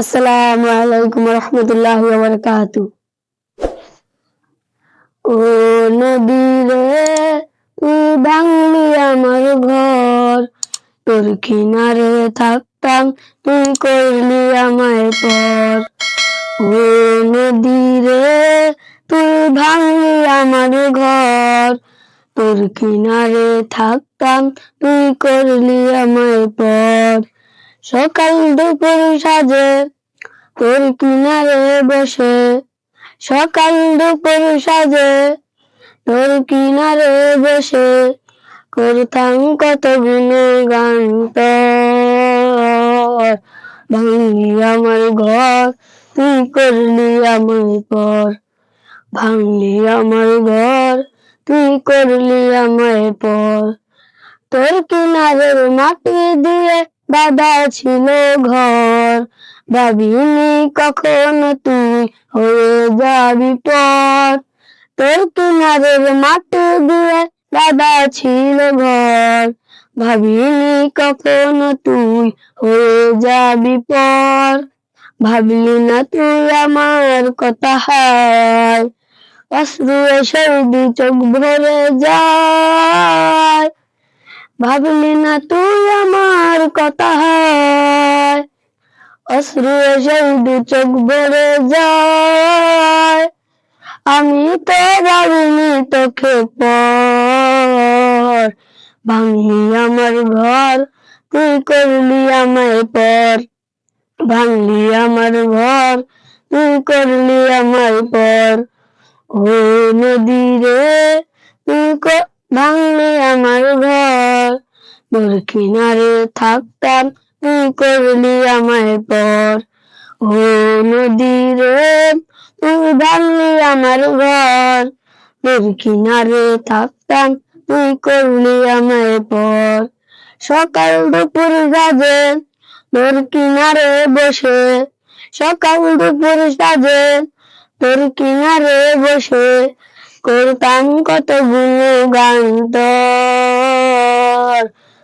আসসালামু আলাইকুম রহমতুল্লাহ বারকাতু ও নদী রে তুই ভাঙলি আমার ঘর, তোর কিনারে থাকতাম, তুই করলি আমায় পর ও নদী রে তুই ভাঙলি আমার ঘর, তোর কিনারে থাকতাম, তুই করলি আমায় পর সকাল দুপুর সাজে তোর কিনারে বসে। সকাল দুপুর সাজে তোর কিনারে বসে। করতাম কত গান তোর ভাঙলি আমার ঘর, তুই করলি আমার পর। ভাঙলি আমার ঘর, তুই করলি আমার পর। তোর কিনারের মাটি দিয়ে বাঁধা ছিল ঘর। ভাবিনি কখনো তুই হয়ে যাবি পর। তোর কিনারের মাটি দিয়ে বাঁধা ছিল ঘর। ভাবিনি কখনো তুই হয়ে যাবি পর। ভাবলি না তুই আমার কথা হায়। অশ্রু এসে দু চোখ ভরে যায়। ভাবলি না তুই আমার কথা হয় অশ্রু এসে দু চোখ ভরে যায়। আমি তো ভাবিনি তোকে পর। ভাঙলি আমার ঘর, তুই করলি আমায় পর। ভাঙলি আমার ঘর, তুই করলি আমায় পর। ও নদী রে, তুই ভাঙলি আমার ঘর। তোর কিনারে থাকতাম তুই করলি আমায় পর ও নদী রে, তুই ভাঙলি আমার ঘর। তোর কিনারে থাকতাম তুই করলি আমায় পর সকাল দুপুর সাজে তোর কিনারে বসে। সকাল দুপুর সাজে তোর কিনারে বসে। করতাম কতগুলো গান